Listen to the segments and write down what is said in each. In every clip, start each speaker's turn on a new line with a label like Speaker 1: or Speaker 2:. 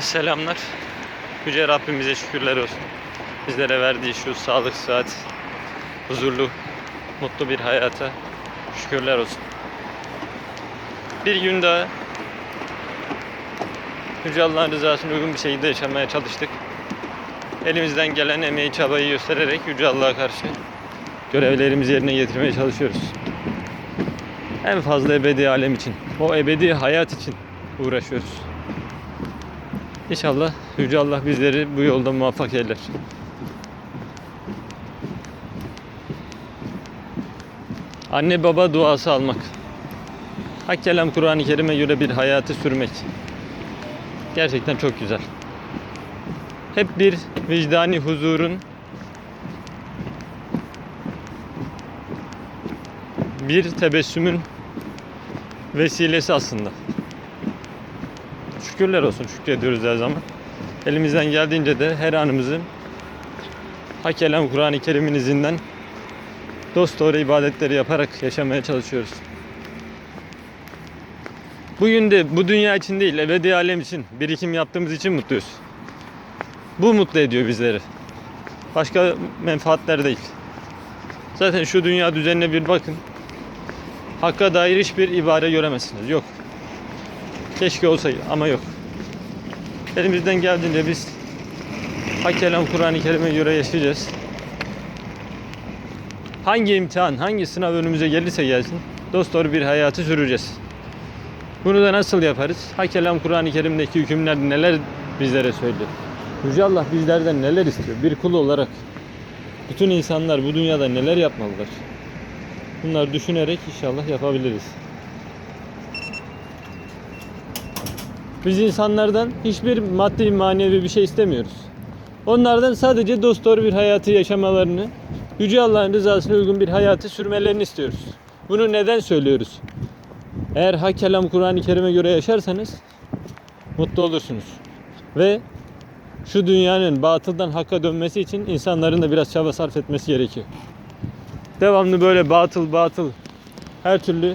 Speaker 1: Selamlar. Yüce Rabbimize şükürler olsun. Bizlere verdiği şu sağlık, sıhhat, huzurlu, mutlu bir hayata şükürler olsun. Bir gün daha Yüce Allah'ın rızasına uygun bir şekilde yaşamaya çalıştık. Elimizden gelen emeği, çabayı göstererek Yüce Allah'a karşı görevlerimizi yerine getirmeye çalışıyoruz. En fazla ebedi alem için, o ebedi hayat için uğraşıyoruz. İnşallah Yüce Allah bizleri bu yolda muvaffak eyler. Anne baba duası almak. Hak kelam Kur'an-ı Kerim'e göre bir hayatı sürmek. Gerçekten çok güzel. Hep bir vicdani huzurun bir tebessümün vesilesi aslında. Şükürler olsun, şükrediyoruz her zaman. Elimizden geldiğince de her anımızı Hak Kelam Kur'an-ı Kerim'in izinden dost doğru ibadetleri yaparak yaşamaya çalışıyoruz. Bugün de bu dünya için değil, ebedi alem için, birikim yaptığımız için mutluyuz. Bu mutlu ediyor bizleri. Başka menfaatler değil. Zaten şu dünya düzenine bir bakın. Hakka dair hiçbir ibare göremezsiniz. Yok. Keşke olsaydı ama yok. Elimizden geldiğince biz Hak Kelam Kur'an-ı Kerim'e göre yaşayacağız. Hangi imtihan, hangi sınav önümüze gelirse gelsin dosdoğru bir hayatı süreceğiz. Bunu da nasıl yaparız? Hak Kelam Kur'an-ı Kerim'deki hükümler neler bizlere söylüyor? Yüce Allah bizlerden neler istiyor? Bir kul olarak bütün insanlar bu dünyada neler yapmalılar? Bunları düşünerek inşallah yapabiliriz. Biz insanlardan hiçbir maddi manevi bir şey istemiyoruz. Onlardan sadece dosdoğru bir hayatı yaşamalarını, Yüce Allah'ın rızasına uygun bir hayatı sürmelerini istiyoruz. Bunu neden söylüyoruz? Eğer hak kelam Kur'an-ı Kerim'e göre yaşarsanız mutlu olursunuz. Ve şu dünyanın batıldan hakka dönmesi için insanların da biraz çaba sarf etmesi gerekiyor. Devamlı böyle batıl batıl her türlü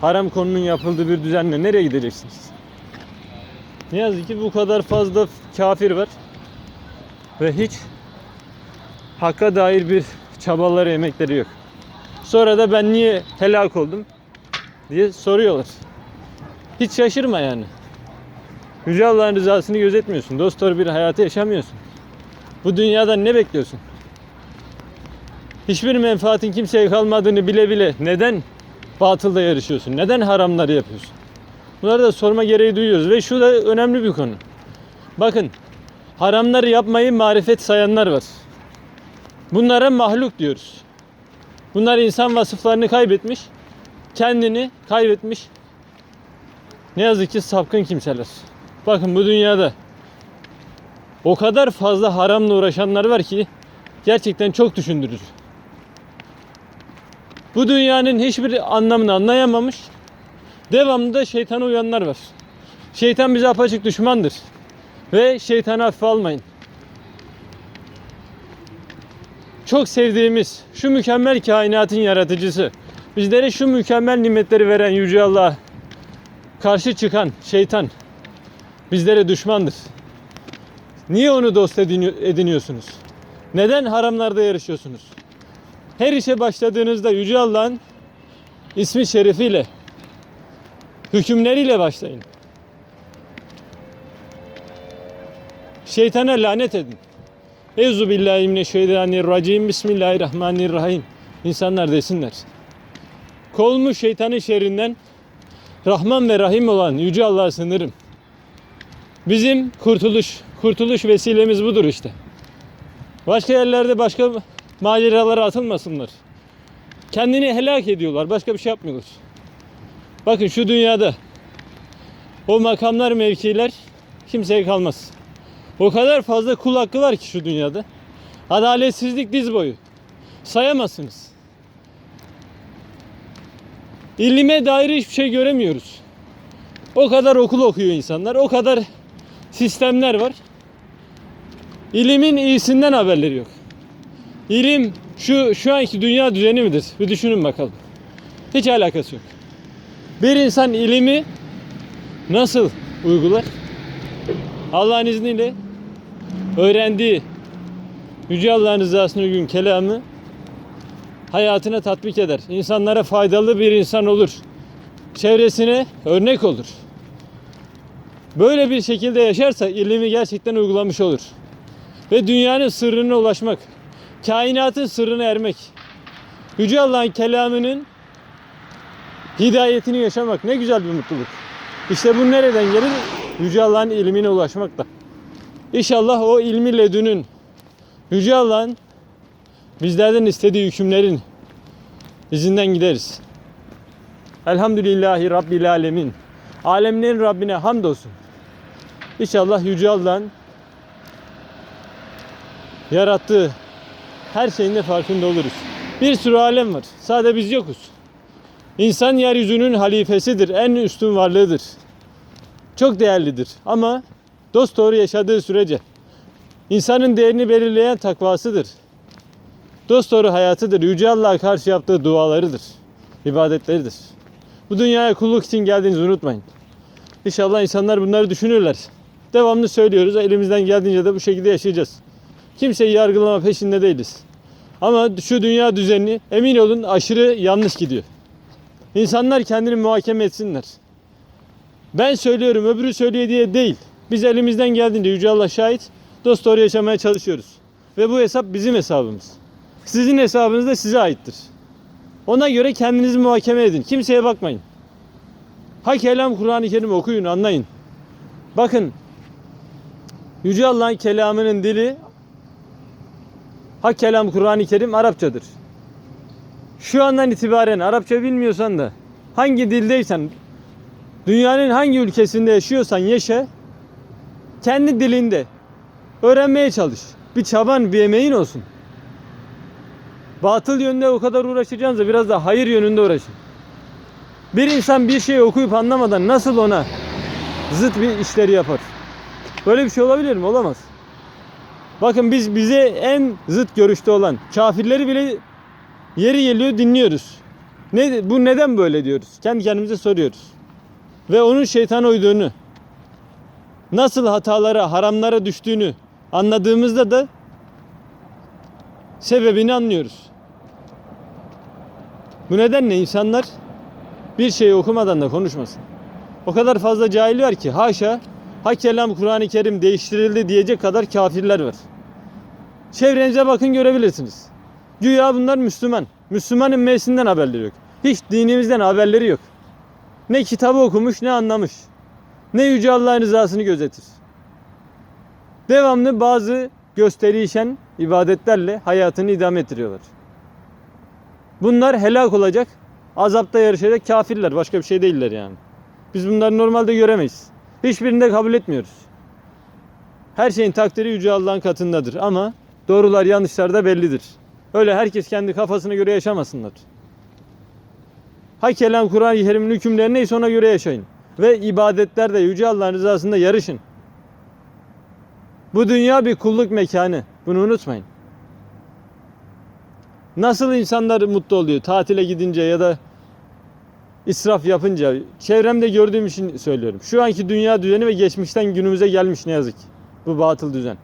Speaker 1: haram konunun yapıldığı bir düzenle nereye gideceksiniz? Ne yazık ki bu kadar fazla kafir var. Ve hiç hakka dair bir çabaları, emekleri yok. Sonra da ben niye helak oldum diye soruyorlar. Hiç şaşırma yani. Yüce Allah'ın rızasını gözetmiyorsun. Dost doğru bir hayatı yaşamıyorsun. Bu dünyadan ne bekliyorsun? Hiçbir menfaatin kimseye kalmadığını bile bile neden batılda yarışıyorsun? Neden haramları yapıyorsun? Bunları da sorma gereği duyuyoruz ve şu da önemli bir konu. Bakın haramları yapmayı marifet sayanlar var. Bunlara mahluk diyoruz. Bunlar insan vasıflarını kaybetmiş, kendini kaybetmiş. Ne yazık ki sapkın kimseler. Bakın bu dünyada o kadar fazla haramla uğraşanlar var ki gerçekten çok düşündürücü. Bu dünyanın hiçbir anlamını anlayamamış, devamlı da şeytana uyanlar var. Şeytan bize apaçık düşmandır. Ve şeytanı hafife almayın. Çok sevdiğimiz şu mükemmel kainatın yaratıcısı, bizlere şu mükemmel nimetleri veren Yüce Allah karşı çıkan şeytan bizlere düşmandır. Niye onu dost edini- ediniyorsunuz? Neden haramlarda yarışıyorsunuz? Her işe başladığınızda Yüce Allah'ın ismi şerifiyle, hükümleriyle başlayın. Şeytana lanet edin. Euzu billahi mineşşeytanirracim. Bismillahirrahmanirrahim. İnsanlar desinler. Kolmu şeytanın şerrinden Rahman ve Rahim olan Yüce Allah'a sınırım. Bizim kurtuluş, kurtuluş vesilemiz budur işte. Başka yerlerde başka maceralara atılmasınlar. Kendini helak ediyorlar. Başka bir şey yapmıyorlar. Bakın şu dünyada o makamlar, mevkiler kimseye kalmaz. O kadar fazla kul hakkı var ki şu dünyada. Adaletsizlik diz boyu. Sayamazsınız. İlime dair hiçbir şey göremiyoruz. O kadar okul okuyor insanlar. O kadar sistemler var. İlimin iyisinden haberleri yok. İlim şu şu anki dünya düzeni midir? Bir düşünün bakalım. Hiç alakası yok. Bir insan ilimi nasıl uygular? Allah'ın izniyle öğrendiği Yüce Allah'ın rızasına uygun kelamı hayatına tatbik eder. İnsanlara faydalı bir insan olur. Çevresine örnek olur. Böyle bir şekilde yaşarsa ilimi gerçekten uygulamış olur. Ve dünyanın sırrına ulaşmak, kainatın sırrına ermek, Yüce Allah'ın kelamının hidayetini yaşamak ne güzel bir mutluluk. İşte bu nereden gelir? Yüce Allah'ın ilmine ulaşmakla. İnşallah o ilmi ledünün Yüce Allah'ın bizlerden istediği hükümlerin izinden gideriz. Elhamdülillahi Rabbil Alemin. Alemlerin Rabbine hamdolsun. İnşallah Yüce Allah'ın yarattığı her şeyin de farkında oluruz. Bir sürü alem var. Sadece biz yokuz. İnsan yeryüzünün halifesidir. En üstün varlığıdır. Çok değerlidir. Ama dost doğru yaşadığı sürece insanın değerini belirleyen takvasıdır. Dost doğru hayatıdır. Yüce Allah'a karşı yaptığı dualarıdır. ibadetleridir. Bu dünyaya kulluk için geldiğinizi unutmayın. İnşallah insanlar bunları düşünürler. Devamlı söylüyoruz. Elimizden geldiğince de bu şekilde yaşayacağız. Kimseyi yargılama peşinde değiliz. Ama şu dünya düzenini emin olun aşırı yanlış gidiyor. İnsanlar kendini muhakeme etsinler. Ben söylüyorum öbürü söylüyor diye değil. Biz elimizden geldiğince Yüce Allah şahit dost doğru yaşamaya çalışıyoruz. Ve bu hesap bizim hesabımız. Sizin hesabınız da size aittir. Ona göre kendinizi muhakeme edin. Kimseye bakmayın. Ha kelam Kur'an-ı Kerim okuyun, anlayın. Bakın Yüce Allah'ın kelamının dili Ha kelam Kur'an-ı Kerim Arapçadır. Şu andan itibaren Arapça bilmiyorsan da hangi dildeysen dünyanın hangi ülkesinde yaşıyorsan yaşa kendi dilinde öğrenmeye çalış. Bir çaban, bir emeğin olsun. Batıl yönde o kadar uğraşacağınızda biraz da hayır yönünde uğraşın. Bir insan bir şey okuyup anlamadan nasıl ona zıt bir işleri yapar? Böyle bir şey olabilir mi? Olamaz. Bakın biz bize en zıt görüşte olan kafirleri bile yeri geliyor dinliyoruz. Ne, bu neden böyle diyoruz? Kendi kendimize soruyoruz. Ve onun şeytan uyduğunu, nasıl hatalara, haramlara düştüğünü anladığımızda da sebebini anlıyoruz. Bu nedenle insanlar bir şeyi okumadan da konuşmasın. O kadar fazla cahil var ki haşa ha kelam Kur'an-ı Kerim değiştirildi diyecek kadar kafirler var. Çevrenize bakın görebilirsiniz. Güya bunlar Müslüman. Müslümanın meclisinden haberleri yok. Hiç dinimizden haberleri yok. Ne kitabı okumuş ne anlamış. Ne Yüce Allah'ın rızasını gözetir. Devamlı bazı gösterişen ibadetlerle hayatını idame ettiriyorlar. Bunlar helak olacak, azapta yarışacak kafirler. Başka bir şey değiller yani. Biz bunları normalde göremeyiz. Hiçbirini de kabul etmiyoruz. Her şeyin takdiri Yüce Allah'ın katındadır ama doğrular yanlışlar da bellidir. Öyle herkes kendi kafasına göre yaşamasınlar. Ha kelam Kur'an-ı Kerim'in hükümleri neyse ona göre yaşayın. Ve ibadetlerde Yüce Allah'ın rızasında yarışın. Bu dünya bir kulluk mekanı. Bunu unutmayın. Nasıl insanlar mutlu oluyor tatile gidince ya da israf yapınca çevremde gördüğüm için söylüyorum. Şu anki dünya düzeni ve geçmişten günümüze gelmiş ne yazık. Bu batıl düzen.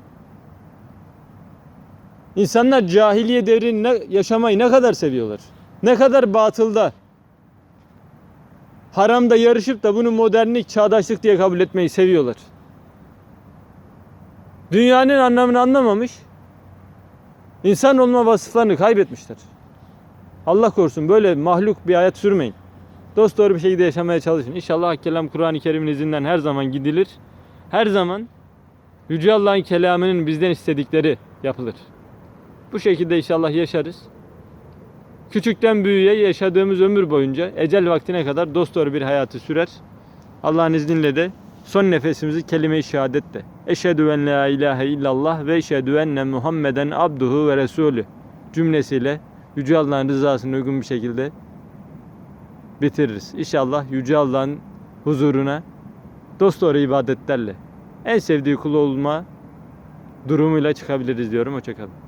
Speaker 1: İnsanlar cahiliye devrini yaşamayı ne kadar seviyorlar. Ne kadar batılda. Haramda yarışıp da bunu modernlik, çağdaşlık diye kabul etmeyi seviyorlar. Dünyanın anlamını anlamamış. İnsan olma vasıflarını kaybetmişler. Allah korusun böyle mahluk bir hayat sürmeyin. Dost doğru bir şekilde yaşamaya çalışın. İnşallah Hak Kelam Kur'an-ı Kerim'in izinden her zaman gidilir. Her zaman Yüce Allah'ın kelamının bizden istedikleri yapılır. Bu şekilde inşallah yaşarız. Küçükten büyüğe yaşadığımız ömür boyunca ecel vaktine kadar dost doğru bir hayatı sürer. Allah'ın izniyle de son nefesimizi kelime-i şehadetle. Eşhedü en la ilahe illallah ve eşhedü enne Muhammeden abduhu ve resulü cümlesiyle Yüce Allah'ın rızasına uygun bir şekilde bitiririz. İnşallah Yüce Allah'ın huzuruna dost doğru ibadetlerle en sevdiği kulu olma durumuyla çıkabiliriz diyorum. Hoşçakalın.